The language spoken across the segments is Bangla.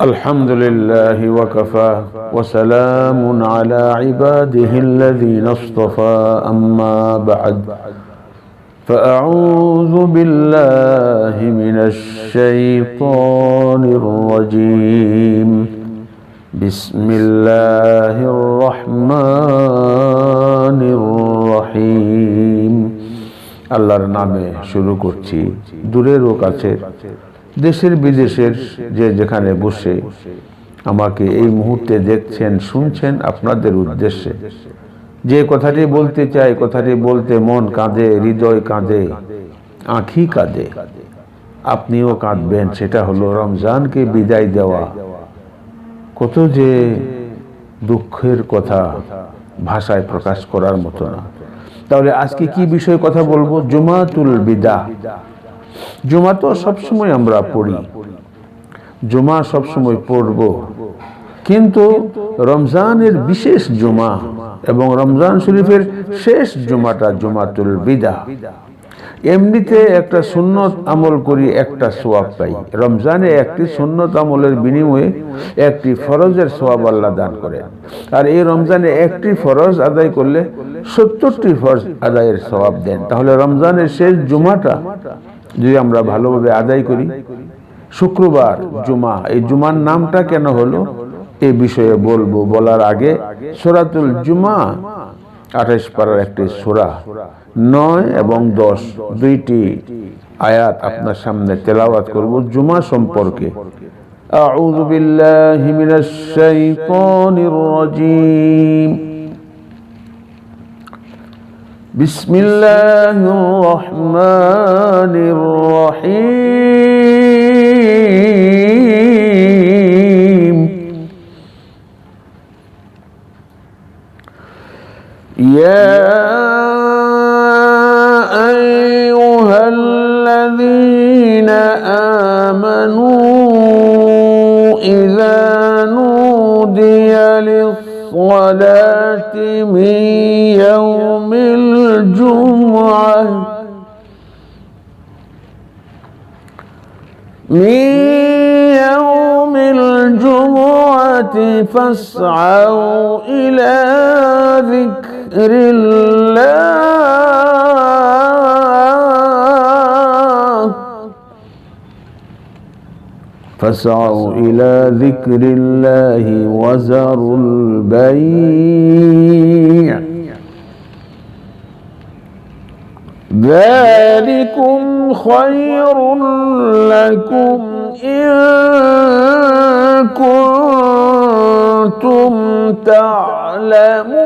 الحمد لله وكفى وسلام على عباده الذين اصطفى أما بعد فأعوذ بالله من الشيطان الرجيم بسم الله الرحمن الرحيم আল্লাহর নামে শুরু করছি দূরের ও কাছে দেশের বিদেশের যে যেখানে বসে আমাকে এই মুহূর্তে দেখছেন, শুনছেন আপনাদের উদ্দেশ্যে। যে কথাটি বলতে চাই কথাটি বলতে মন কাঁদে, হৃদয় কাঁদে, আঁখি কাঁদে। আপনিও কাঁদবেন, সেটা হলো রমজানকে বিদায় দেওয়া। কত যে দুঃখের কথা ভাষায় প্রকাশ করার মতো না। তাহলে আজকে কি বিষয়ে কথা বলব? জুমাতুল বিদা। জুমা তো সবসময় আমরা পড়ি। জুমা সবসময় পড়ব। কিন্তু রমজানের বিশেষ জুমা এবং রমজান শরীফের শেষ জুমাটা জুমাতুল বিদা। এমনিতে একটা সুন্নত আমল করি একটা সোয়াব পাই। রমজানে একটি সুন্নত আমলের বিনিময়ে একটি ফরজের সোয়াব আল্লাহ দান করে। আর এই রমজানে একটি ফরজ আদায় করলে সত্তরটি ফরজ আদায়ের সোয়াব দেন। তাহলে রমজানের শেষ জুমাটা যদি আমরা ভালোভাবে আদায় করি শুক্রবার জুমা এই জুমার নামটা কেন হলো এ বিষয়ে বলবো বলার আগে সোরাতুল জুমা আঠাইশ পাড়ার একটি সোরা নয় এবং দশ দুইটি আয়াত আপনার সামনে তেলাওয়াত করব জুমা সম্পর্কে أعوذ بالله من الشيطان الرجيم بسم الله الرحمن الرحيم. يا أيها الذين آمنوا إذا نودي للصلاة من الجمعة من يوم الجمعة فاسعوا إلى ذكر الله. فاسعوا إلى ذكر الله وذروا البيع ذلكم خير لكم إن كنتم تعلمون.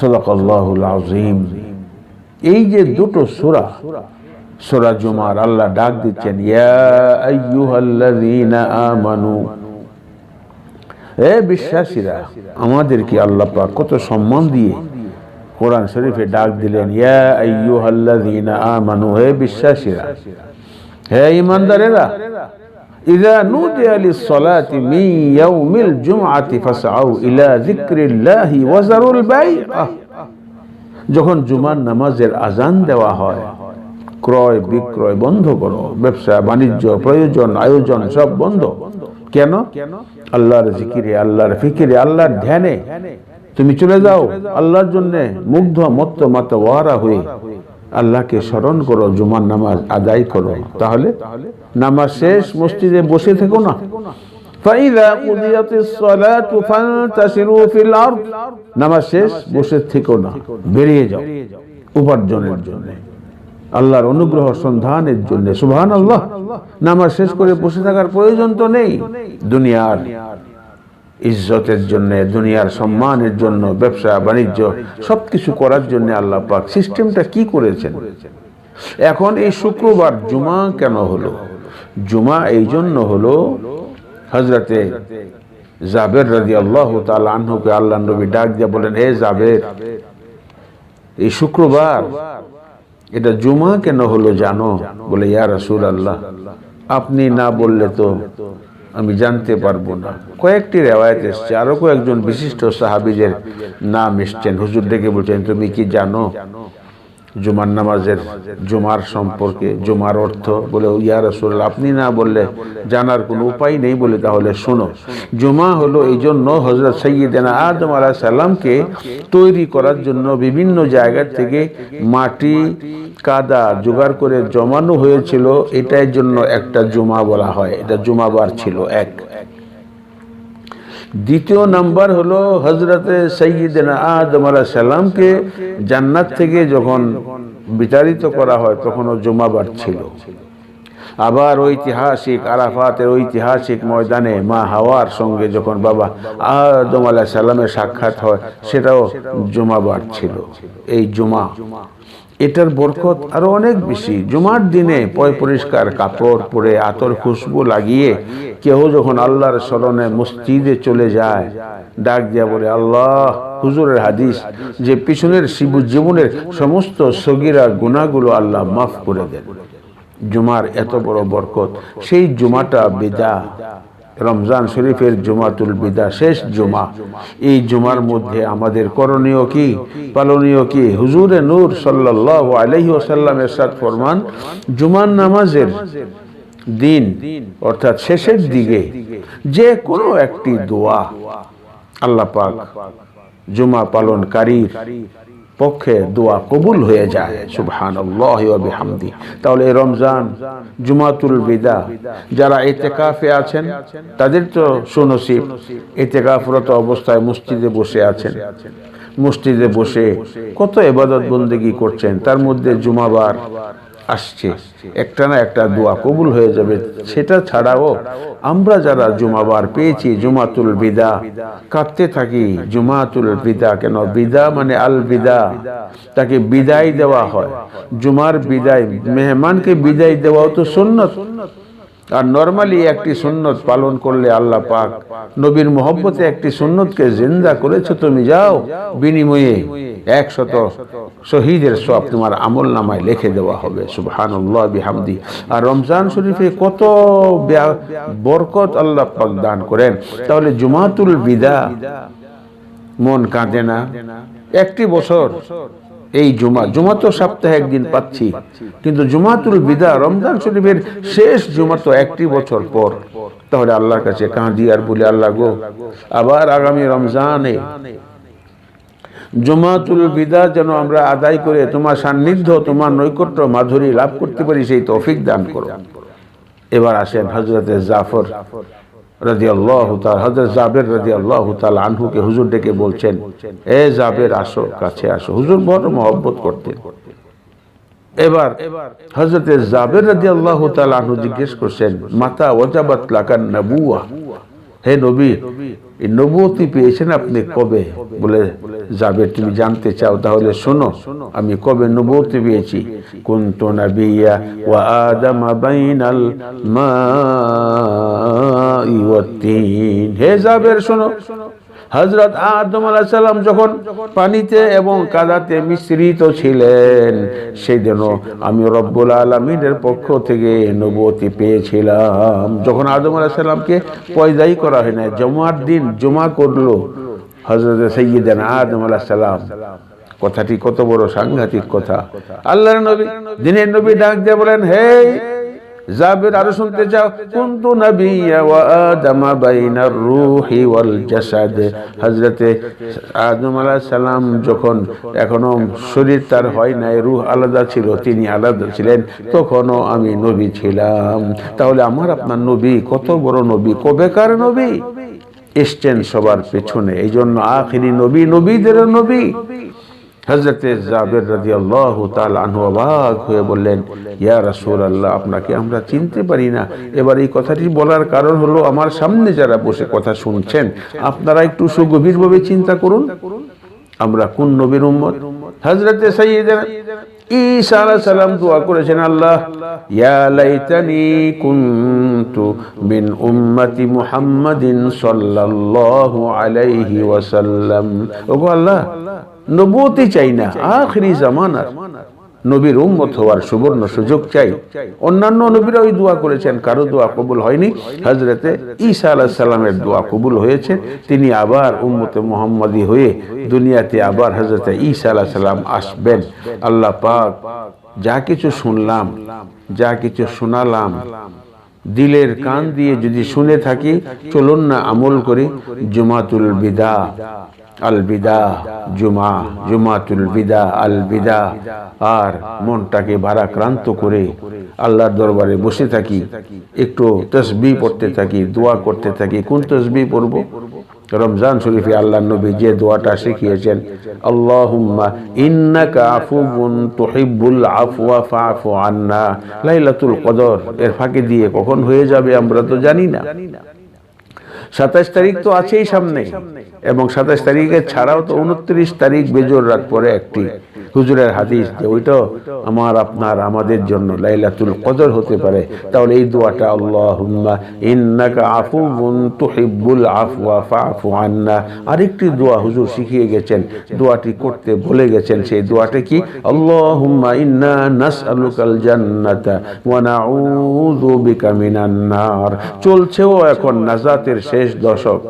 صدق الله العظيم اي جه دوتو سورة سورة جمار الله ڈاگ دي چن يا أيها الذين آمنوا اے بشاسرا اما در کی اللہ پا کتو سمان دیئے قرآن شریف ڈاگ دلین يا أيها الذين آمنوا اے بشاسرا اے ایمان دارے را إذا نودي للصلاة من يوم الجمعة فاسعوا إلى ذكر الله وذروا البيع যখন জুমার নামাজের আজান দেওয়া হয় ক্রয় বিক্রয় বন্ধ করো ব্যবসা বাণিজ্য প্রয়োজন আয়োজন সব বন্ধ কেন আল্লাহর জিকিরে আল্লাহর ফিকিরে আল্লাহর ধ্যানে তুমি চলে যাও আল্লাহর জন্য মুগ্ধ মত্ত মাত ওয়ারা হয়ে আল্লাহকে স্মরণ করো জুমার নামাজ আদায় করো তাহলে নামাজ শেষ মসজিদে বসে থেকো না فإذا قضيت الصلاة فانتشروا في الأرض নামাজ শেষ বসে থেকো না বেরিয়ে যাও উপার্জনের জন্য আল্লাহর অনুগ্রহ সন্ধানের জন্য সুবহান আল্লাহ নামাজ শেষ করে বসে থাকার প্রয়োজন তো নেই দুনিয়ার ইজ্জতের জন্য, দুনিয়ার সম্মানের জন্য, ব্যবসা, বাণিজ্য, সবকিছু করার জন্য আল্লাহ পাক সিস্টেমটা কি করেছেন? এখন এই শুক্রবার জুমা কেন হলো? জুমা এই জন্য হলো হজরতে জাবের রাজি আল্লাহ তাল আল্লাহ নবী ডাক দিয়ে বলেন হে জাবের, এই শুক্রবার এটা জুমা কেন হলো জানো? বলে, ইয়া রাসূল আল্লাহ আপনি না বললে তো আমি জানতে পারব না। কয়েকটি রেওয়ায়ত এসছে। আরও কয়েকজন বিশিষ্ট সাহাবিজের নাম এসছেন। হুজুর ডেকে বলছেন, তুমি কি জানো জুমার নামাজের জুমার সম্পর্কে, জুমার অর্থ বলে, ইয়া রাসূল আপনি না বললে জানার কোনো উপায় নেই বলে তাহলে শোনো। জুমা হলো এই জন্য হজরত সৈয়দেনা আদম আলাহ সাল্লামকে তৈরি করার জন্য বিভিন্ন জায়গা থেকে মাটি, কাদা জোগাড় করে জমানো হয়েছিল। এটার জন্য একটা জুমা বলা হয়। এটা জুমাবার ছিল এক। দ্বিতীয় নাম্বার হলো হজরতে সৈয়দিন আদম আলাহ সাল্লামকে জান্নাত থেকে যখন বিতাড়িত করা হয়, তখনও জুমাবার ছিল। আবার ঐতিহাসিক আরাফাতের ঐতিহাসিক ময়দানে মা হাওয়ার সঙ্গে যখন বাবা আদম আলাহ সাল্লামের সাক্ষাৎ হয়, সেটাও জুমাবার ছিল। এই জুমা এটার বরকত আরও অনেক বেশি। জুমার দিনে পয় পরিষ্কার কাপড় পরে আতর খুশবু লাগিয়ে কেউ যখন আল্লাহর স্মরণে মসজিদে চলে যায়, ডাক দিয়া বলে, আল্লাহ, হুজুরের হাদিস, যে পিছনের শিবু জীবনের সমস্ত সগিরা গুণাগুলো আল্লাহ মাফ করে দেন। জুমার এত বড় বরকত, সেই জুমাটা বেদা। রমজান শরীফের জুমাতুল বিদা শেষ জুমা। এই জুমার মধ্যে আমাদের করণীয় কি? পালনীয় কি? হুজুরে নূর সাল্লাহ আলহি ওসাল্লাম এরশাদ ফরমান, জুমার নামাজের দিন, অর্থাৎ শেষের দিকে যে কোনো একটি দোয়া। আল্লাহ পাক জুমা পালনকারীর পক্ষে দোয়া কবুল হয়ে যায়। সুবহান বিহামদি। তাহলে রমজান, জুমাতুল বিদা, যারা এতেকাফে আছেন, তাদের তো সুনসিব। এতেকাফরত অবস্থায় মসজিদে বসে আছেন। মসজিদে বসে কত এবাদত বন্দেগি করছেন। তার মধ্যে জুমাবার আসছে। একটা না একটা দোয়া কবুল হয়ে যাবে। সেটা ছাড়াও আমরা যারা জুমাবার পেয়েছি, জুমাতুল বিদা, কাঁদতে থাকি, জুমাতুল বিদা কেন? বিদা মানে আল বিদা। তাকে বিদায় দেওয়া হয়। জুমার বিদায়, মেহমানকে বিদায় দেওয়াও তো সুন্নত। আর নর্মালি একটি সুন্নত পালন করলে আল্লাহ পাক নবীর মোহব্বতে একটি সুন্নতকে জিন্দা করেছ, তুমি যাও, বিনিময়ে একশত শহীদের সব তোমার আমল নামায় লিখে দেওয়া হবে। সুবহানুল্লাহ বিহামদি। আর রমজান শরীফে কত বরকত আল্লাহ পাক দান করেন। তাহলে জুমাতুল বিদা মন কাঁদে না। একটি বছর এই জুমা জুমা তো সপ্তাহে একদিন পাচ্ছি। কিন্তু জুমাতুল বিদা, রমজান শরীফের শেষ জুমা তো একটি বছর পর। তাহলে আল্লাহর কাছে কাঁদি আর বলি, আল্লাহ গো, আবার আগামী রমজানে জমাতুল বিদা যেন আমরা আদায় করে তোমার সান্নিধ্য, তোমার নৈকট্য, মাধুরী লাভ করতে পারি, সেই তৌফিক দান করো। এবার আসেন হজরতে জাফর। রাজি আল্লাহ হজরত জাবের রাজি আল্লাহ আনহুকে হুজুর ডেকে বলছেন, এ জাবের, আসো, কাছে আসো। হুজুর বড় মহব্বত করতেন। এবার হজরতে জাবের রাজি আল্লাহ আনহু জিজ্ঞেস করছেন, মাতা ওজাবাত লাকান নবুয়া? হে নবী, এই নবুয়তি পেয়েছেন আপনি কবে? বলে যাবে তুমি জানতে চাও, তাহলে শোনো, আমি কবে নবুয়তি পেয়েছি? কুন্ত নাবিয়া ওয়া আদম বাইনাল মাই হে জাবের, শোনো। হজরত আদম সাল্লাম যখন পানিতে এবং কাদাতে মিশ্রিত ছিলেন সেই জন্য আমি রব্বুল আলমিনের পক্ষ থেকে নবতি পেয়েছিলাম। যখন আদম সাল্লামকে পয়দাই করা হয় না জমার দিন জমা করল হজরত সৈয়দান আদম সাল্লাম কথাটি কত বড় সাংঘাতিক কথা। আল্লাহর নবী, দিনের নবী ডাক দিয়ে বলেন হে জাবের আরও শুনতে চাও? কুন্তু নবিয়া ওয়া আদম বাইনার রূহি ওয়াল জাসাদ। হযরতে আদম আলাইহিস সালাম যখন এখনও শরীর তার হয় নাই, রূহ আলাদা ছিল, তিনি আলাদা ছিলেন, তখনও আমি নবী ছিলাম। তাহলে আমার আপনার নবী কত বড় নবী? কবেকার নবী? এসছেন সবার পেছনে এই জন্য আখিরি নবী নবীদের নবী। হজরতে রাজি আল্লাহ আনহু অবাক হয়ে বললেন, ইয়া রাসূল আল্লাহ আপনাকে আমরা চিনতে পারি না। এবার এই কথাটি বলার কারণ হলো আমার সামনে যারা বসে কথা শুনছেন, আপনারা একটু সুগভীরভাবে চিন্তা করুন। আমরা কোন নবীর উম্মত? হজরতে ঈসা আলাইহিস সালাম দোয়া করেছেন, আল্লাহ, ইয়া লাইতানি কুনতু মিন উম্মতি মুহাম্মাদিন সাল্লাল্লাহু আলাইহি ওয়াসাল্লাম। ওগো আল্লাহ নবুয়তি চাই না, আখরি জামানার। নবীর উম্মত হওয়ার সুবর্ণ সুযোগ চাই। অন্যান্য নবীরা ওই দোয়া করেছেন, কারও দোয়া কবুল হয়নি। হজরতে ঈসা আলাহ সাল্লামের দোয়া কবুল হয়েছে। তিনি আবার উম্মতে মোহাম্মদী হয়ে দুনিয়াতে আবার হজরতে ঈসা আলাহ সাল্লাম আসবেন। আল্লাহ পাক যা কিছু শুনলাম, যা কিছু শোনালাম দিলের কান দিয়ে যদি শুনে থাকি, চলুন না আমল করি জুমাতুল বিদা। আল বিদা, জুমা, জুমাতুল বিদা, আল বিদা। আর মনটাকে ভারাক্রান্ত করে আল্লাহর দরবারে বসে থাকি, একটু তসবি পড়তে থাকি, দোয়া করতে থাকি। কোন তসবি পড়ব? রমজান শরীফে আল্লাহ নবী যে দোয়াটা শিখিয়েছেন লাইলাতুল কদর। এর ফাঁকে দিয়ে কখন হয়ে যাবে আমরা তো জানি না। সাতাশ তারিখ তো আছেই সামনে, এবং সাতাশ তারিখের ছাড়াও তো উনত্রিশ তারিখ বেজোর রাত পরে একটি। হুজুরের হাদিস যে ওইটাও আমার আপনার আমাদের জন্য লাইলাতুল কদর হতে পারে। তাহলে এই দোয়াটা, আল্লাহুম্মা ইন্নাকা আফুবুন তুহিব্বুল আফওয়া ফাফু আন্না। আরেকটি দোয়া হুজুর শিখিয়ে গেছেন, দোয়াটি করতে ভুলে গেছেন, সেই দোয়াটা কি? আল্লাহুম্মা ইন্না নাসআলুকাল জান্নাতা ওয়া নাউযু বিকা মিনান নার। চলছেও এখন নাজাতের শেষ দশক।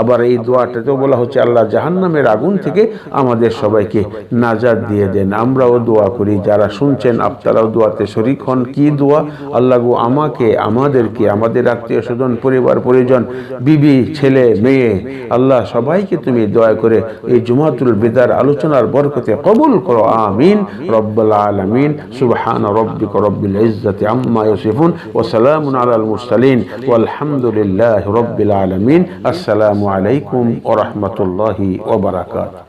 আবার এই দোয়াটাতেও বলা হচ্ছে, আল্লাহ জাহান্নামের আগুন থেকে আমাদের সবাইকে নাজাত দিয়ে দেন, আমরাও দোয়া করি। যারা শুনছেন, আপনারাও দোয়াতে শরিক হন। কি দোয়া? আল্লাহ গো, আমাকে, আমাদেরকে, আমাদের আত্মীয় স্বজন, পরিবার, পরিজন, বিবি, ছেলে, মেয়ে, আল্লাহ সবাইকে তুমি দয়া করে এই জুমাতুল বিদার আলোচনার বরকতে কবুল করো। আমিন। রব্বাল আলামিন। সুবহান রব্বিক রব্বিল ইজ্জাতি আম্মা ইয়াসিফুন। ওয়া সালামুন আলাল মুরসালিন। ওয়ালহামদুলিল্লাহি রব্বিল আলামিন। আসসালামু আলাইকুম ওয়া রাহমাতুল্লাহি ওয়া বারাকাতুহু।